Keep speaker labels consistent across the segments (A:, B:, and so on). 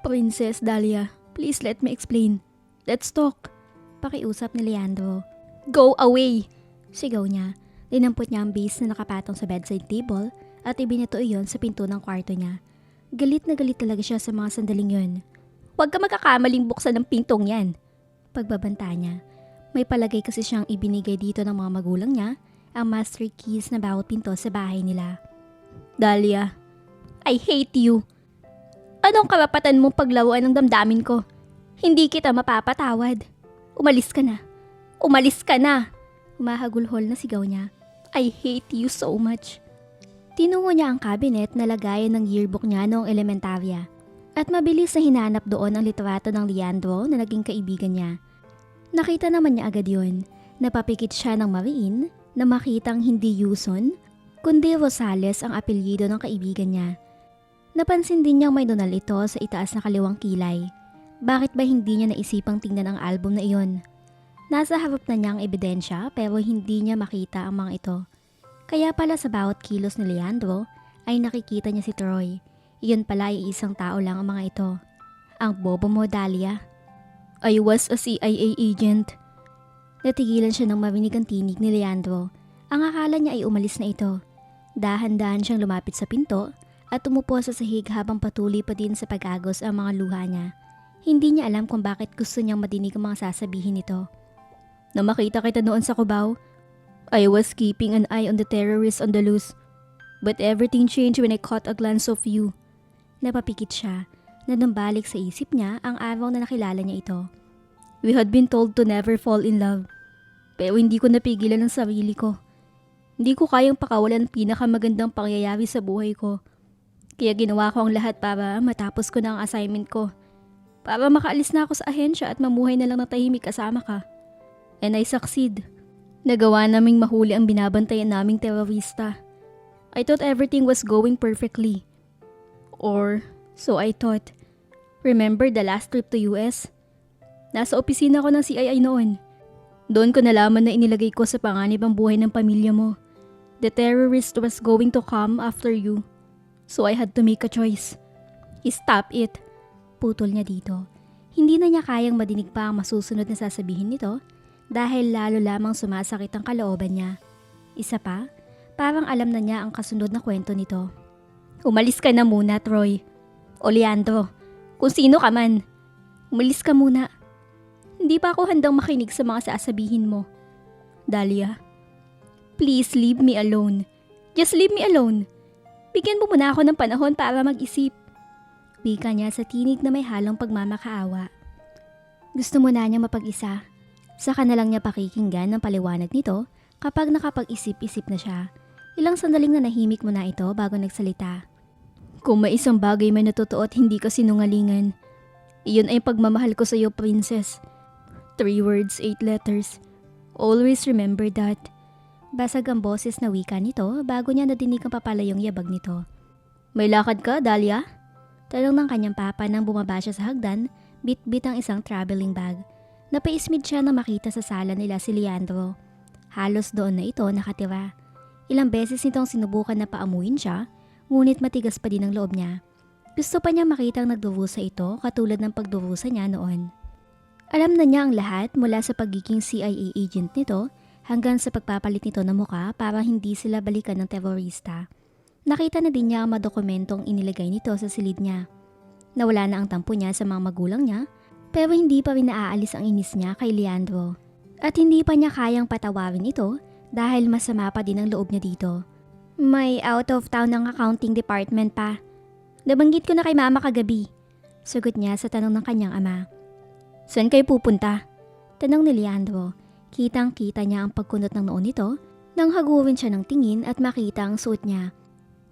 A: Princess Dahlia, please let me explain. Let's talk. Pakiusap ni Leandro. Go away! Sigaw niya. Dinampot niya ang base na nakapatong sa bedside table at ibinato iyon sa pinto ng kwarto niya. Galit na galit talaga siya sa mga sandaling yun. Huwag ka magkakamaling buksan ng pintong yan. Pagbabanta niya. May palagay kasi siyang ibinigay dito ng mga magulang niya ang master keys na bawat pinto sa bahay nila. Dahlia, I hate you. Anong karapatan mong paglaruan ng damdamin ko? Hindi kita mapapatawad. Umalis ka na. Umalis ka na! Umahagulhol na sigaw niya. I hate you so much. Tinungo niya ang cabinet na lagayan ng yearbook niya noong elementarya. At mabilis na hinanap doon ang litrato ng Leandro na naging kaibigan niya. Nakita naman niya agad yon. Napapikit siya ng Mariin na makitang hindi Yuson, kundi Rosales ang apelyido ng kaibigan niya. Napansin din niyang may donal ito sa itaas na kaliwang kilay. Bakit ba hindi niya naisipang tingnan ang album na iyon? Nasa harap na niya ang ebidensya pero hindi niya makita ang mga ito. Kaya pala sa bawat kilos ni Leandro ay nakikita niya si Troy. Iyon pala ay isang tao lang ang mga ito. Ang bobo mo, Dahlia. I was a CIA agent. Natigilan siya nang marinig ang tinig ni Leandro. Ang akala niya ay umalis na ito. Dahan-dahan siyang lumapit sa pinto at umupo sa sahig habang patuloy pa din sa pag-agos ang mga luha niya. Hindi niya alam kung bakit gusto niyang madinig ang mga sasabihin nito. Na makita kita noon sa Cubao, I was keeping an eye on the terrorists on the loose. But everything changed when I caught a glance of you. Napapikit siya na nambalik sa isip niya ang araw na nakilala niya ito. We had been told to never fall in love. Pero hindi ko napigilan ang sarili ko. Hindi ko kayang pakawalan ang pinakamagandang pangyayari sa buhay ko. Kaya ginawa ko ang lahat para matapos ko na ang assignment ko. Para makaalis na ako sa ahensya at mamuhay na lang na tahimik kasama ka. And I succeed. Nagawa naming mahuli ang binabantayan naming terorista. I thought everything was going perfectly. Or, so I thought. Remember the last trip to US? Nasa opisina ko ng CIA noon. Doon ko nalaman na inilagay ko sa panganib ang buhay ng pamilya mo. The terrorist was going to come after you. So I had to make a choice. Stop it. Putol niya dito. Hindi na niya kayang madinig pa ang masusunod na sasabihin nito dahil lalo lamang sumasakit ang kalooban niya. Isa pa, parang alam na niya ang kasunod na kwento nito. Umalis ka na muna, Troy. O Leandro, kung sino ka man. Umalis ka muna. Hindi pa ako handang makinig sa mga sasabihin mo. Dahlia, please leave me alone. Just leave me alone. Bigyan mo muna ako ng panahon para mag-isip. Wika niya sa tinig na may halong pagmamakaawa. Gusto mo na niya mapag-isa. Saka na lang niya pakikinggan ng paliwanag nito kapag nakapag-isip-isip na siya. Ilang sandaling na nahimik mo na ito bago nagsalita. Kung may isang bagay man na totoo at hindi ka sinungalingan, iyon ay pagmamahal ko sa iyo, princess. Three words, eight letters. Always remember that. Basag ang boses na wika nito bago niya nadinig ang papalayong yabag nito. May lakad ka, Dahlia? Tanong ng kanyang papa nang bumaba siya sa hagdan, bit-bit ang isang traveling bag. Napaismid siya na makita sa sala nila si Leandro. Halos doon na ito nakatira. Ilang beses nitong sinubukan na paamuin siya, ngunit matigas pa din ang loob niya. Gusto pa niya makita ang nagdurusa ito katulad ng pagdurusa niya noon. Alam na niya ang lahat mula sa pagiging CIA agent nito hanggang sa pagpapalit nito ng muka para hindi sila balikan ng terorista. Nakita na din niya ang mga dokumentong inilagay nito sa silid niya. Nawala na ang tampo niya sa mga magulang niya pero hindi pa rin naaalis ang inis niya kay Leandro. At hindi pa niya kayang patawarin ito dahil masama pa din ang loob niya dito. May out of town ng accounting department pa. Nabanggit ko na kay mama kagabi. Sagot niya sa tanong ng kanyang ama. Saan kayo pupunta? Tanong ni Leandro. Kitang kita niya ang pagkunot ng noon nito nang hagurin siya ng tingin at makita ang suot niya.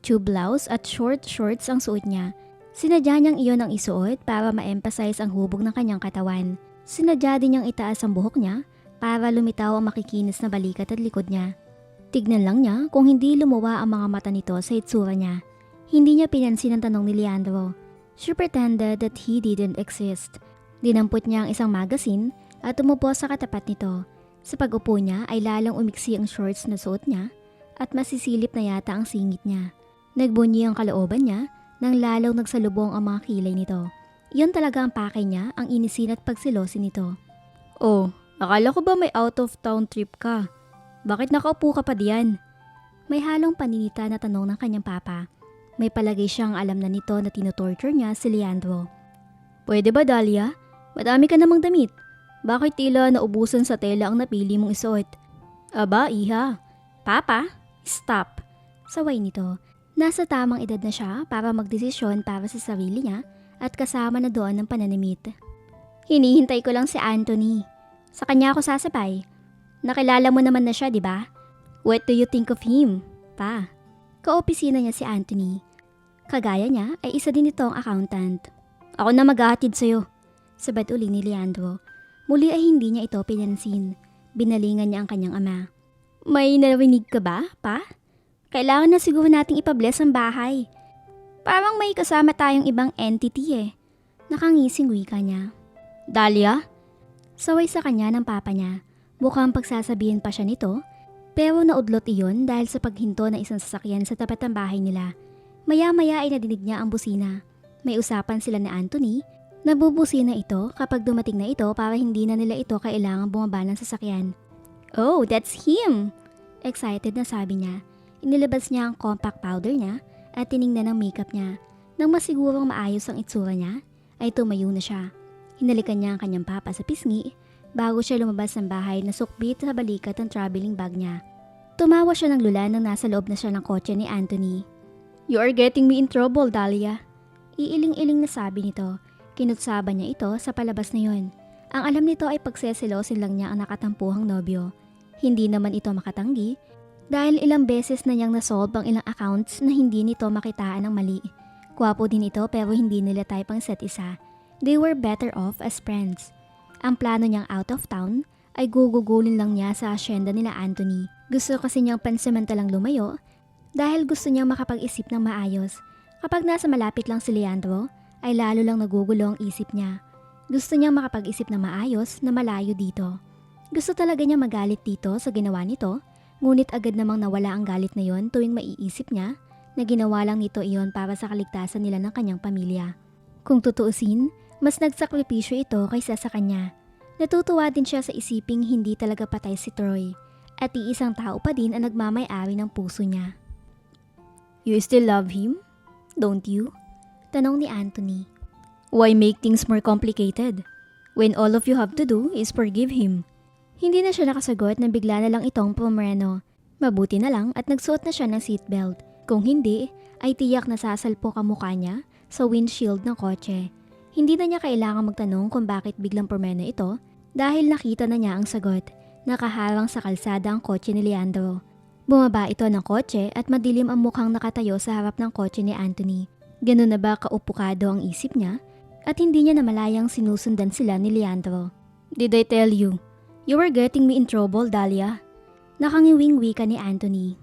A: Tube blouse at short shorts ang suot niya. Sinadya niyang iyon ang isuot para ma-emphasize ang hubog ng kanyang katawan. Sinadya din niyang itaas ang buhok niya para lumitaw ang makikinis na balikat at likod niya. Tignan lang niya kung hindi lumuwa ang mga mata nito sa itsura niya. Hindi niya pinansin ang tanong ni Leandro. She pretended that he didn't exist. Dinampot niya ang isang magazine at umupo sa katapat nito. Sa pag-upo niya ay lalong umiksi ang shorts na suot niya at masisilip na yata ang singit niya. Nagbunyi ang kalooban niya nang lalaw nagsalubong ang mga kilay nito. Iyon talaga ang pake niya, ang inisin at pagsilosin nito. Oh, akala ko ba may out of town trip ka? Bakit nakaupo ka pa diyan? May halong paninita na tanong ng kanyang papa. May palagay siyang alam na nito na tinotorture niya si Leandro. Pwede ba Dahlia? Madami ka namang damit. Bakit tila naubusan sa tela ang napili mong isuot? Aba, iha. Papa, stop. Saway nito. Nasa tamang edad na siya para magdesisyon para sa sarili niya at kasama na doon ng pananamit. Hinihintay ko lang si Anthony. Sa kanya ako sasabay. Nakilala mo naman na siya, di ba? What do you think of him? Pa. Kaopisina niya si Anthony. Kagaya niya ay isa din itong accountant. Ako na maghahatid sa'yo. Sabad uli ni Leandro. Muli ay hindi niya ito pinansin. Binalingan niya ang kanyang ama. May narinig ka ba, pa? Kailangan na siguro nating ipabless ang bahay. Parang may kasama tayong ibang entity eh. Nakangising wika niya. Dahlia? Saway sa kanya ng papa niya. Mukhang pagsasabihin pa siya nito. Pero naudlot iyon dahil sa paghinto ng isang sasakyan sa tapat ng bahay nila. Maya-maya ay nadinig niya ang busina. May usapan sila ni Anthony. Nabubusina ito kapag dumating na ito para hindi na nila ito kailangang bumaba ng sasakyan. Oh, that's him! Excited na sabi niya. Inilabas niya ang compact powder niya at tiningnan ang makeup niya. Nang masigurong maayos ang itsura niya, ay tumayo na siya. Hinalikan niya ang kanyang papa sa pisngi bago siya lumabas ng bahay na sukbit sa balikat ang traveling bag niya. Tumawa siya ng lula nang nasa loob na siya ng kotse ni Anthony. You are getting me in trouble, Dahlia. Iiling-iling na sabi nito. Kinutsaba niya ito sa palabas na yon. Ang alam nito ay pagseselosin lang niya ang nakatampuhang nobyo. Hindi naman ito makatanggi dahil ilang beses na niyang nasolve ang ilang accounts na hindi nito makitaan ng mali. Kwapo din ito pero hindi nila type ang set isa. They were better off as friends. Ang plano niyang out of town ay gugugulin lang niya sa asyenda nila Anthony. Gusto kasi niyang pansamantalang lumayo dahil gusto niyang makapag-isip ng maayos. Kapag nasa malapit lang si Leandro, ay lalo lang nagugulo ang isip niya. Gusto niyang makapag-isip ng maayos na malayo dito. Gusto talaga niya magalit dito sa ginawa nito, ngunit agad namang nawala ang galit na yon tuwing maiisip niya na ginawa lang nito iyon para sa kaligtasan nila ng kanyang pamilya. Kung tutuusin, mas nagsakripisyo ito kaysa sa kanya. Natutuwa din siya sa isiping hindi talaga patay si Troy at iisang tao pa din ang nagmamay-ari ng puso niya. You still love him? Don't you? Tanong ni Anthony. Why make things more complicated? When all of you have to do is forgive him. Hindi na siya nakasagot na bigla na lang itong pumreno. Mabuti na lang at nagsuot na siya ng seatbelt. Kung hindi, ay tiyak na sasalpok ang mukha niya sa windshield ng kotse. Hindi na niya kailangang magtanong kung bakit biglang pumreno ito dahil nakita na niya ang sagot. Nakaharang sa kalsada ang kotse ni Leandro. Bumaba ito ng kotse at madilim ang mukhang nakatayo sa harap ng kotse ni Anthony. Ganun na ba kaupukado ang isip niya? At hindi niya namalayang sinusundan sila ni Leandro. Did I tell you? You were getting me in trouble, Dahlia. Nakangiwing wika ni Anthony.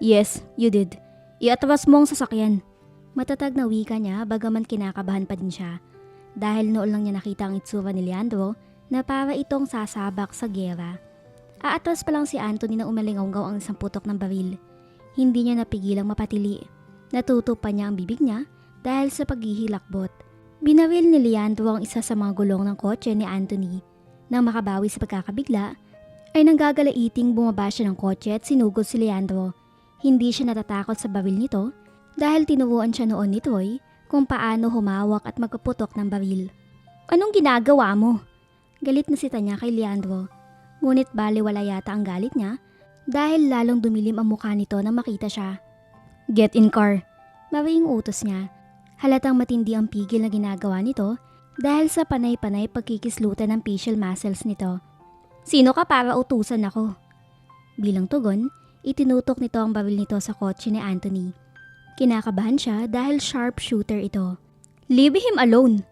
A: Yes, you did. Iatras mo ang sasakyan. Matatag na wika niya bagaman kinakabahan pa din siya. Dahil noon lang niya nakita ang itsura ni Leandro na para itong sasabak sa gera. Aatras pa lang si Anthony na umalingaw ang isang putok ng baril. Hindi niya napigilang mapatili. Natuto niya ang bibig niya dahil sa paghihilakbot. Binaril ni Leandro ang isa sa mga gulong ng kotse ni Anthony. Nang makabawi sa pagkakabigla, ay nanggagalaiting bumaba siya ng kotse at sinugod si Leandro. Hindi siya natatakot sa baril nito dahil tinuruan siya noon ni Troy kung paano humawak at magpuputok ng baril. Anong ginagawa mo? Galit na si Tanya kay Leandro. Ngunit baliwala yata ang galit niya dahil lalong dumilim ang mukha nito nang makita siya. Get in car. Maring utos niya. Halatang matindi ang pigil na ginagawa nito dahil sa panay-panay pagkikislutan ng facial muscles nito. Sino ka para utusan ako? Bilang tugon, itinutok nito ang baril nito sa kotse ni Anthony. Kinakabahan siya dahil sharpshooter ito. Leave him alone!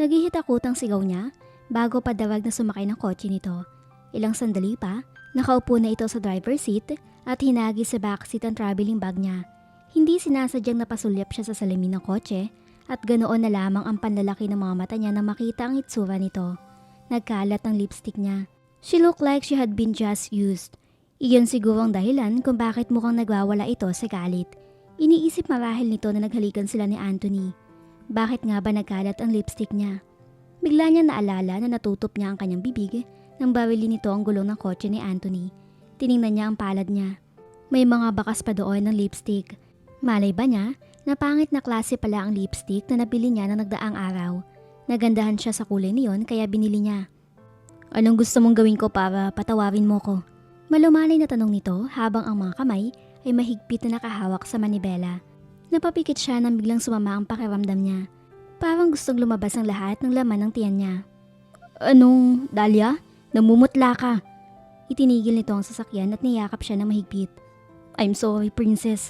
A: Naghihitakutang sigaw niya bago padawag na sumakay ng kotse nito. Ilang sandali pa, nakaupo na ito sa driver's seat at hinagi sa backseat ang traveling bag niya. Hindi sinasadyang napasulyap siya sa salamin ng kotse at ganoon na lamang ang panlalaki ng mga mata niya na makita ang itsura nito. Nagkalat ang lipstick niya. She looked like she had been just used. Iyon siguro ang dahilan kung bakit mukhang nagwawala ito sa galit. Iniisip marahil nito na naghalikan sila ni Anthony. Bakit nga ba nagkalat ang lipstick niya? Bigla niya naalala na natutop niya ang kanyang bibig nang bawili nito ang gulong ng kotse ni Anthony. Tiningnan niya ang palad niya. May mga bakas pa doon ng lipstick. Malay ba niya na pangit na klase pala ang lipstick na nabili niya na nagdaang araw. Nagandahan siya sa kulay niyon kaya binili niya. Anong gusto mong gawin ko para patawarin mo ko? Malumanay na tanong nito habang ang mga kamay ay mahigpit na nakahawak sa manibela. Napapikit siya nang biglang sumama ang pakiramdam niya. Parang gustong lumabas ang lahat ng laman ng tiyan niya. Anong, Dahlia? Namumutla ka. Itinigil nito ang sasakyan at niyakap siya ng mahigpit. I'm sorry, princess.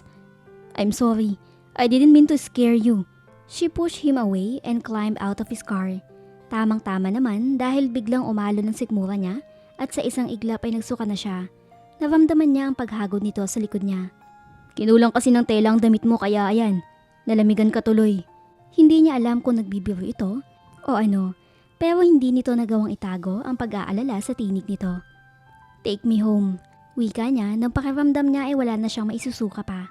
A: I'm sorry. I didn't mean to scare you. She pushed him away and climbed out of his car. Tamang-tama naman dahil biglang umalo ng sikmura niya at sa isang iglap ay nagsuka na siya. Naramdaman niya ang paghagod nito sa likod niya. Kinulang kasi ng tela ang damit mo kaya ayan, nalamigan ka tuloy. Hindi niya alam kung nagbibiro ito o ano, pero hindi nito nagawang itago ang pag-aalala sa tinig nito. Take me home. Wika niya nang pakiramdam niya ay wala na siyang maisusuka pa.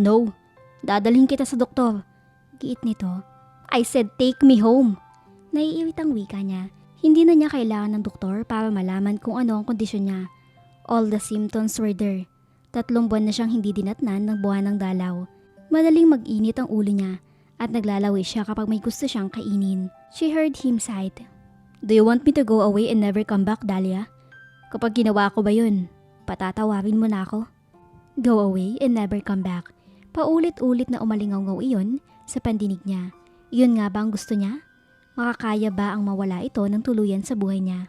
A: No, dadalhin kita sa doktor. Giit nito. I said take me home. Naiirit ang wika niya. Hindi na niya kailangan ng doktor para malaman kung ano ang kondisyon niya. All the symptoms were there. Tatlong buwan na siyang hindi dinatnan ng buwan ng dalaw. Madaling mag-init ang ulo niya at naglalaway siya kapag may gusto siyang kainin. She heard him sigh. Do you want me to go away and never come back, Dahlia? Kapag ginawa ko ba yun, patatawarin mo na ako? Go away and never come back. Paulit-ulit na umalingaw iyon sa pandinig niya. Iyon nga ba ang gusto niya? Makakaya ba ang mawala ito ng tuluyan sa buhay niya?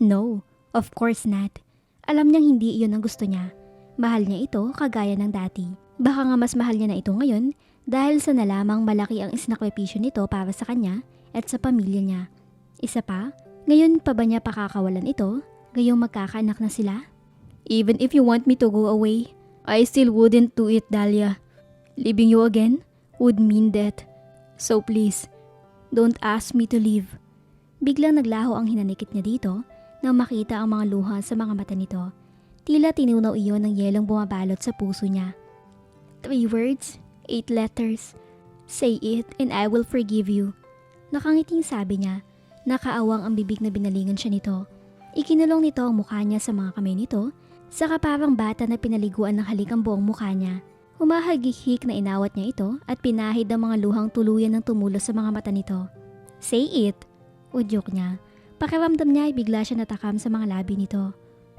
A: No, of course not. Alam niyang hindi iyon ang gusto niya. Mahal niya ito kagaya ng dati. Baka nga mas mahal niya na ito ngayon dahil sa nalamang malaki ang isnakripisyo nito para sa kanya at sa pamilya niya. Isa pa, ngayon pa ba niya pakakawalan ito gayong magkakaanak na sila? Even if you want me to go away, I still wouldn't do it, Dahlia. Leaving you again would mean death. So please, don't ask me to leave. Biglang naglaho ang hinanikit niya dito nang makita ang mga luha sa mga mata nito. Tila tinunaw iyon ng yelong bumabalot sa puso niya. Three words, eight letters. Say it and I will forgive you. Nakangiting sabi niya, nakaawang ang bibig na binalingan siya nito. Ikinulong nito ang mukha niya sa mga kamay nito, saka parang bata na pinaliguan ng halik ang buong mukha niya. Humahagihik na inawat niya ito at pinahid ang mga luhang tuluyan ng tumulo sa mga mata nito. Say it, udyok niya. Pakiramdam niya ay bigla siya natakam sa mga labi nito.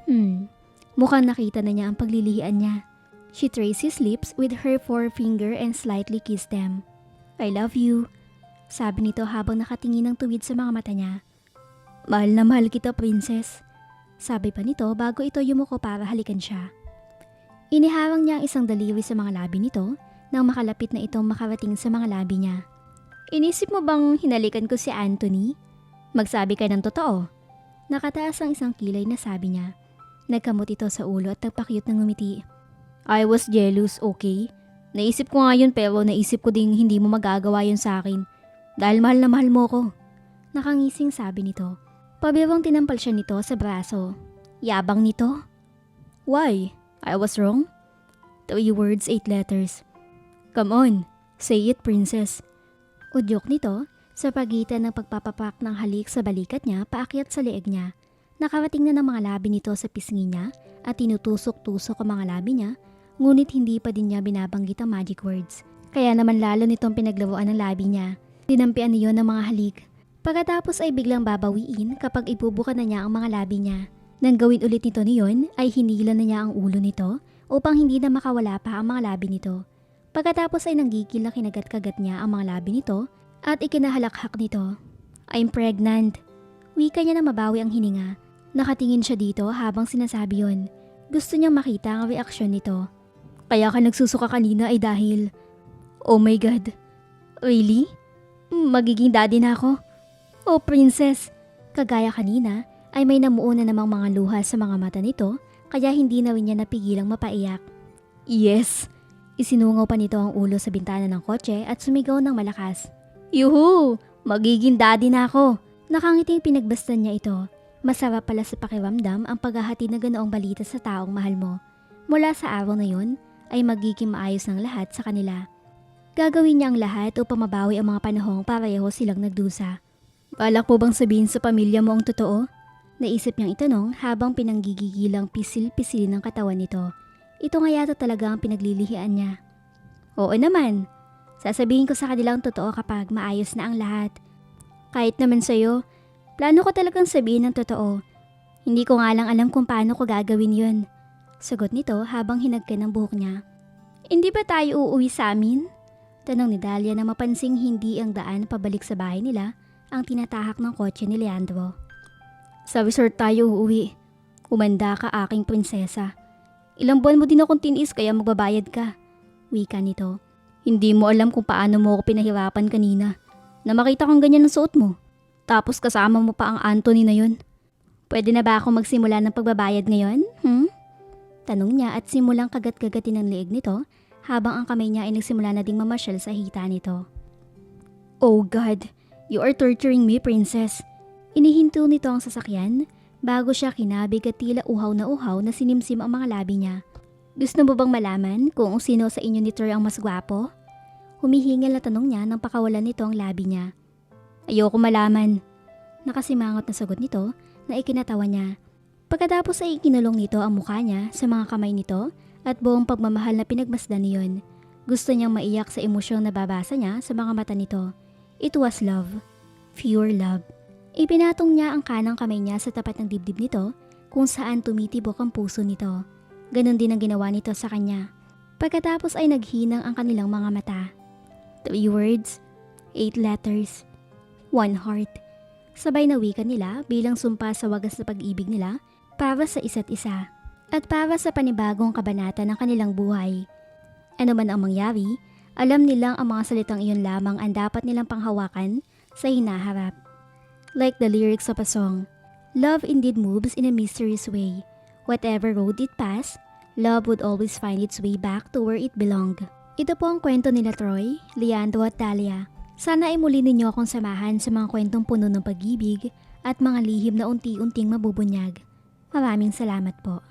A: Hmm, mukhang nakita na niya ang paglilihian niya. She traced his lips with her forefinger and slightly kissed them. I love you, sabi nito habang nakatingin ng tuwid sa mga mata niya. Mahal na mahal kita, princess. Sabi pa nito bago ito yumuko para halikan siya. Iniharang niya ang isang daliri sa mga labi nito nang makalapit na itong makarating sa mga labi niya. Inisip mo bang hinalikan ko si Anthony? Magsabi ka ng totoo. Nakataas ang isang kilay na sabi niya. Nagkamot ito sa ulo at nagpakyut ng ngumiti. I was jealous, okay? Naisip ko nga yun pero naisip ko ding hindi mo magagawa yun sa akin. Dahil mahal na mahal mo ko. Nakangising sabi nito. Pabirong tinampal siya nito sa braso. Yabang nito. Why? I was wrong? Three words, eight letters. Come on, say it, princess. Udyok nito sa pagitan ng pagpapapak ng halik sa balikat niya paakyat sa leeg niya. Nakarating na ng mga labi nito sa pisngi niya at tinutusok-tusok ang mga labi niya ngunit hindi pa din niya binabanggit ang magic words. Kaya naman lalo nitong pinaglaruan ng labi niya. Dinampian niyo ng mga halik. Pagkatapos ay biglang babawiin kapag ibubuka na niya ang mga labi niya. Nang gawin ulit nito niyon ay hinila na niya ang ulo nito upang hindi na makawala pa ang mga labi nito. Pagkatapos ay nanggigil na kinagat-kagat niya ang mga labi nito at ikinahalakhak nito. I'm pregnant. Wika niya na mabawi ang hininga. Nakatingin siya dito habang sinasabi yon. Gusto niyang makita ang reaksyon nito. Kaya ka nagsusuka kanina ay dahil... Oh my God. Really? Magiging daddy na ako? Oh princess. Kagaya kanina ay may namuo na namang mga luha sa mga mata nito kaya hindi na rin niya napigilang mapaiyak. Yes! Isinungaw pa nito ang ulo sa bintana ng kotse at sumigaw ng malakas. Yuhu! Magiging daddy na ako! Nakangiting pinagbastan niya ito. Masarap pala sa pakiramdam ang paghahati na ganoong balita sa taong mahal mo. Mula sa araw na yun, ay magiging maayos ng lahat sa kanila. Gagawin niya ang lahat upang mabawi ang mga panahong pareho silang nagdusa. Balak po bang sabihin sa pamilya mo ang totoo? Naisip niyang itanong habang pinanggigigilang pisil-pisilin ng katawan nito. Ito nga yata talaga ang pinaglilihian niya. Oo naman. Sasabihin ko sa kanila ang totoo kapag maayos na ang lahat. Kahit naman sa'yo, plano ko talagang sabihin ang totoo. Hindi ko nga lang alam kung paano ko gagawin yun. Sagot nito habang hinagkan ng buhok niya. Hindi ba tayo uuwi sa amin? Tanong ni Dahlia na mapansing hindi ang daan pabalik sa bahay nila ang tinatahak ng kotse ni Leandro. Sa resort tayo uuwi. Umanda ka aking prinsesa. Ilang buwan mo din akong tinis kaya magbabayad ka. Wika nito. Hindi mo alam kung paano mo ako pinahirapan kanina. Na makita kang ganyan ang suot mo. Tapos kasama mo pa ang Anthony na yun. Pwede na ba ako magsimula ng pagbabayad ngayon? Hmm? Tanong niya at simulang kagat-gagatin ang leeg nito habang ang kamay niya ay nagsimula na ding mamasyal sa hita nito. Oh God, you are torturing me, princess. Inihinto nito ang sasakyan bago siya kinabig at tila uhaw na uhaw na sinimsim ang mga labi niya. Gusto mo bang malaman kung sino sa inyo ni Tur ang mas gwapo? Humihingil na tanong niya nang pakawalan nito ang labi niya. Ayoko malaman. Nakasimangot na sagot nito na ikinatawa niya. Pagkatapos ay ikinulong nito ang mukha niya sa mga kamay nito at buong pagmamahal na pinagmasdan niyon. Gusto niyang maiyak sa emosyong nababasa niya sa mga mata nito. It was love. Pure love. Ipinatong niya ang kanang kamay niya sa tapat ng dibdib nito kung saan tumitibok ang puso nito. Ganon din ang ginawa nito sa kanya. Pagkatapos ay naghinang ang kanilang mga mata. Three words, eight letters, one heart. Sabay na wika nila bilang sumpa sa wagas na pag-ibig nila para sa isa't isa at para sa panibagong kabanata ng kanilang buhay. Ano man ang mangyari, alam nilang ang mga salitang iyon lamang ang dapat nilang panghawakan sa hinaharap. Like the lyrics of a song, love indeed moves in a mysterious way. Whatever road it passed, love would always find its way back to where it belonged. Ito po ang kwento nila Troy, Leandro at Talia. Sana ay muli ninyo akong samahan sa mga kwentong puno ng pag-ibig at mga lihim na unti-unting mabubunyag. Maraming salamat po.